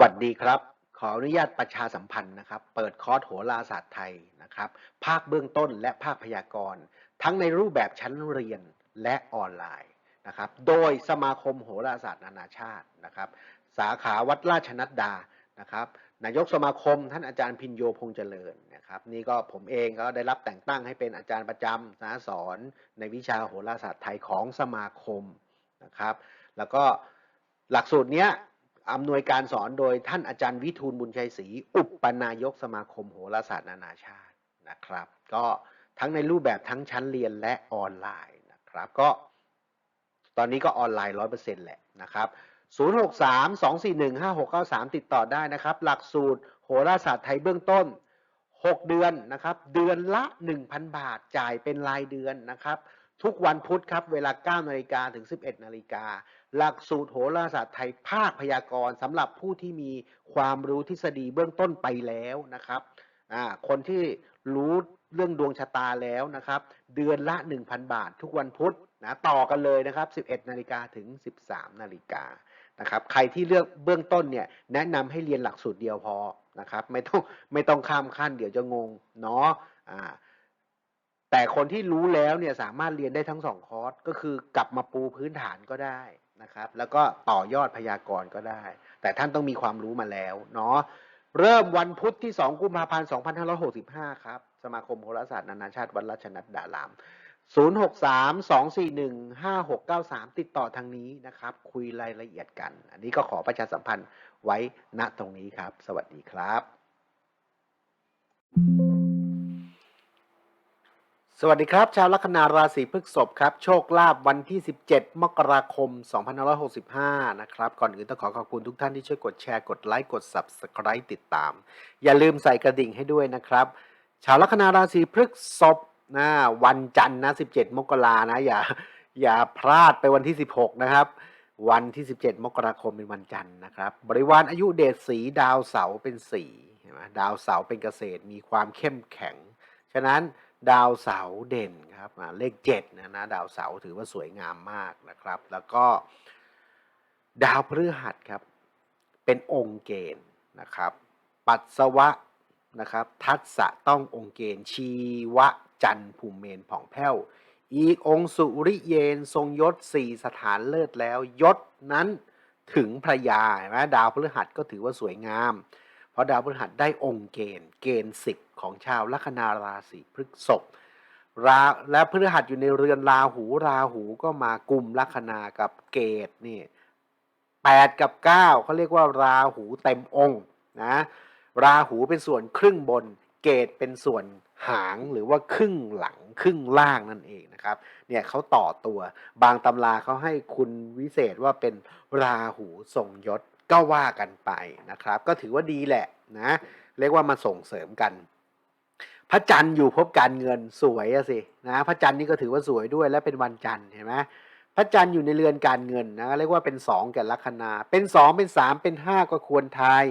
วัสดีครับ ขออนุญาตประชาสัมพันธ์นะครับ เปิดคอร์สโหราศาสตร์ไทยนะครับ ภาคเบื้องต้นและภาคพยากรณ์ ทั้งในรูปแบบชั้นเรียนและออนไลน์นะครับ โดยสมาคมโหราศาสตร์นานาชาตินะครับ สาขาวัดราชนัดดานะครับนายกสมาคมท่านอาจารย์พินโยพงษ์เจริญนะครับ นี่ก็ผมเองก็ได้รับแต่งตั้งให้เป็นอาจารย์ประจำนะสอนในวิชาโหราศาสตร์ไทยของสมาคมนะครับ แล้วก็หลักสูตรเนี้ย อำนวยการสอนโดยท่านอาจารย์วิทูลบุญชัยศรีอุปนายกสมาคมโหราศาสตร์นานาชาตินะครับ ก็ทั้งในรูปแบบทั้งชั้นเรียนและออนไลน์นะครับ ก็ ตอนนี้ก็ออนไลน์ร้อยเปอร์เซ็นต์แหละนะครับ063 241 5693 ติดต่อได้นะครับ หลักสูตรโหราศาสตร์ไทยเบื้องต้น 6 เดือนนะครับ เดือนละ 1,000 บาทจ่ายเป็นรายเดือนนะครับ ทุกวันพุธครับ เวลา 9 นาฬิกาถึง 11 นาฬิกา หลักสูตรโหราศาสตร์ไทยภาคพยากรณ์สำหรับผู้ที่มีความรู้ทฤษฎีเบื้องต้นไปแล้วนะครับ คนที่รู้เรื่องดวงชะตาแล้วนะครับ เดือนละ 1,000 บาท ทุกวันพุธนะต่อกันเลยนะครับ 11 นาฬิกาถึง 13 นาฬิกานะครับ ใครที่เลือกเบื้องต้นเนี่ยแนะนำให้เรียนหลักสูตรเดียวพอนะครับ ไม่ต้องไม่ต้องข้ามขั้นเดี๋ยวจะงงเนาะอ่า แต่คนที่รู้แล้วเนี่ยสามารถเรียนได้ทั้งสองคอร์สก็คือกลับมาปูพื้นฐานก็ได้นะครับ แล้วก็ต่อยอดพยากรณ์ก็ได้ แต่ท่านต้องมีความรู้มาแล้วเนาะเริ่มวันพุธที่ 2 กุมภาพันธ์ 2565 ครับ สมาคมโหราศาสตร์นานาชาติวัดราชนัดดาราม 063 241 5693 ติดต่อทางนี้นะครับ คุยรายละเอียดกัน อันนี้ก็ขอประชาสัมพันธ์ไว้ณตรงนี้ครับ สวัสดีครับ สวัสดีครับ ชาวลัคนาราศีพฤษภครับ โชคลาภวันที่ 17 มกราคม 2565 นะครับ ก่อนอื่นต้องขอขอบคุณทุกท่านที่ช่วยกดแชร์ กดไลค์ กด Subscribe ติดตาม อย่าลืมใส่กระดิ่งให้ด้วยนะครับ ชาวลัคนาราศีพฤษภนะวันจันทร์นะ 17 มกรานะ อย่าอย่าพลาดไปวันที่ 16 นะครับ วันที่ 17 มกราคมเป็นวันจันทร์นะครับ บริวารอายุเดชสีดาวเสาร์เป็นสีดาวเสาร์เป็นเกษตรมีความเข้มแข็ง ฉะนั้น ดาวเสาเด่นครับเลขเจ็ดนะนะดาวเสาถือว่าสวยงามมากนะครับ แล้วก็ ดาวพฤหัสครับ เป็นองค์เกณฑ์นะครับ ปัสสวะนะครับ ทัศะต้ององค์เกณฑ์ชีวะจันภูมิเมนผ่องแผ้ว อีกองสุริเยนทรงยศสี่สถานเลิศแล้วยศนั้นถึงพระยาเห็นไหมดาวพฤหัสก็ถือว่าสวยงาม เพราะดาวพฤหัสได้องค์เกณฑ์ เกณฑ์สิบของชาวลัคนาราศีพฤษภราและพฤหัสอยู่ในเรือนราหูราหูก็มากลุ่มลัคนากับเกตนี่แปดกับเก้าเขาเรียกว่าราหูเต็มองค์นะราหูเป็นส่วนครึ่งบน เกตเป็นส่วนหางหรือว่าครึ่งหลังครึ่งล่างนั่นเองนะครับเนี่ยเขาต่อตัวบางตำราเขาให้คุณวิเศษว่าเป็นราหูทรงยศ ก็ว่ากันไปนะครับ ก็ถือว่าดีแหละนะเรียกว่ามาส่งเสริมกัน พระจันทร์อยู่ภพการเงินสวยอะสินะพระจันทร์นี่ก็ถือว่าสวยด้วยและเป็นวันจันทร์เห็นไหมพระจันทร์อยู่ในเรือนการเงินนะเรียกว่าเป็นสองแก่ลัคนา เป็นสองเป็นสามเป็นห้าก็ควรทาย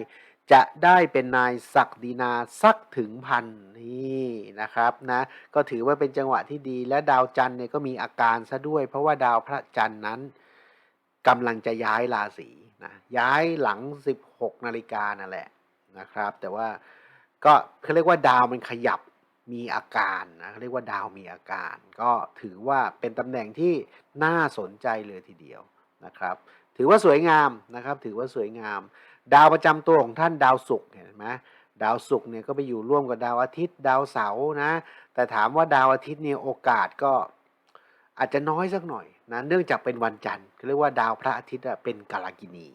จะได้เป็นนายศักดินาสักถึงพันนี่นะครับนะก็ถือว่าเป็นจังหวะที่ดีและดาวจันทร์เนี่ยก็มีอาการซะด้วย เพราะว่าดาวพระจันทร์นั้นกำลังจะย้ายราศี นะย้ายหลัง 16 นาฬิกานั่นแหละนะครับ แต่ว่าก็เขาเรียกว่าดาวมันขยับมีอาการนะเขาเรียกว่าดาวมีอาการ ก็ถือว่าเป็นตำแหน่งที่น่าสนใจเลยทีเดียวนะครับ ถือว่าสวยงามนะครับ ถือว่าสวยงาม ดาวประจำตัวของท่านดาวศุกร์เห็นไหมดาวศุกร์เนี่ยก็ไปอยู่ร่วมกับดาวอาทิตย์ ดาวเสาร์นะ แต่ถามว่าดาวอาทิตย์เนี่ยโอกาสก็อาจจะน้อยสักหน่อยนะเนื่องจากเป็นวันจันทร์เขาเรียกว่าดาวพระอาทิตย์อะเป็นกาลกินี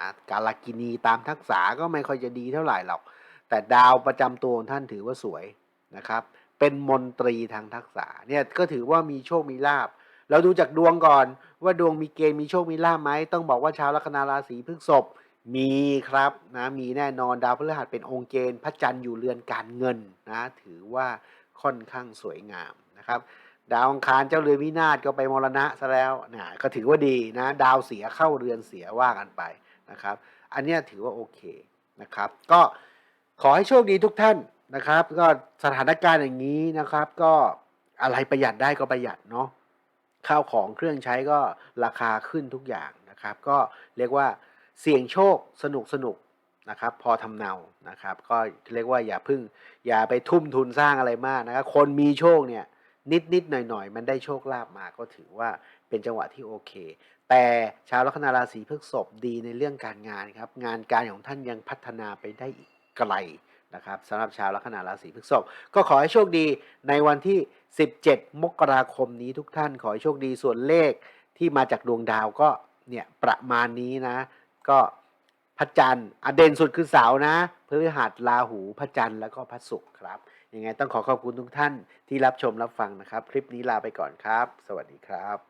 นะกาลกินีตามทักษะก็ไม่ค่อยจะดีเท่าไหร่หรอก แต่ดาวประจำตัวของท่านถือว่าสวยนะครับ เป็นมนตรีทางทักษะเนี่ยก็ถือว่ามีโชคมีลาบ เราดูจากดวงก่อนว่าดวงมีเกณฑ์มีโชคมีลาบไหมต้องบอกว่าชาวลัคนาราศีพฤษภมีครับนะมีแน่นอนดาวพฤหัสเป็นองค์เกณฑ์พระจันทร์อยู่เรือนการเงินนะถือว่าค่อนข้างสวยงามนะครับดาวอังคารเจ้าเรือนวินาศก็ไปมรณะซะแล้วนะก็ถือว่าดีนะ ดาวเสียเข้าเรือนเสียว่ากันไป นะครับ อันนี้ถือว่าโอเคนะครับ ก็ขอให้โชคดีทุกท่านนะครับ ก็สถานการณ์อย่างนี้นะครับ ก็อะไรประหยัดได้ก็ประหยัดเนาะข้าวของเครื่องใช้ก็ราคาขึ้นทุกอย่างนะครับ ก็เรียกว่าเสี่ยงโชคสนุกสนุกนะครับพอทำเนานะครับ ก็เรียกว่าอย่าพึ่ง อย่าไปทุ่มทุนสร้างอะไรมากนะครับ คนมีโชคเนี่ยนิดนิดหน่อยหน่อยๆมันได้โชคลาภมาก็ถือว่าเป็นจังหวะที่โอเค แต่ชาวลัคนาราศีพฤษภดีในเรื่องการงานครับ งานการของท่านยังพัฒนาไปได้อีกไกลนะครับสำหรับชาวลัคนาราศีพฤษภก็ขอให้โชคดีในวันที่ 17 มกราคมนี้ทุกท่านขอให้โชคดีส่วนเลขที่มาจากดวงดาวก็เนี่ยประมาณนี้นะ ก็พระจันทร์อเด่นสุดคือเสาร์นะพฤหัสราหูพระจันทร์แล้วก็พระศุกร์ครับยังไงต้องขอขอบคุณทุกท่านที่รับชมรับฟังนะครับ คลิปนี้ลาไปก่อนครับ สวัสดีครับ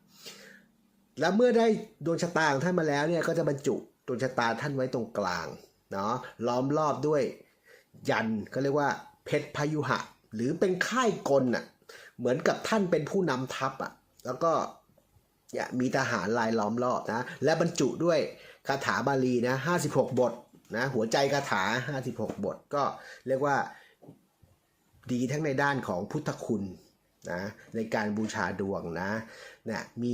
แล้วเมื่อได้ดวงชะตาของท่านมาแล้วเนี่ยก็จะบรรจุดวงชะตาท่านไว้ตรงกลางเนาะล้อมรอบด้วยยันก็เรียกว่าเพชรพายุหะ หรือเป็นค่ายกลน่ะเหมือนกับท่านเป็นผู้นำทัพอะแล้วก็เนี่ยมีทหารลายล้อมรอบนะและบรรจุด้วยคาถาบาลีนะ56 บทนะหัวใจคาถา 56 บทก็เรียกว่าดีทั้งในด้านของพุทธคุณนะในการบูชาดวงนะเนี่ยมี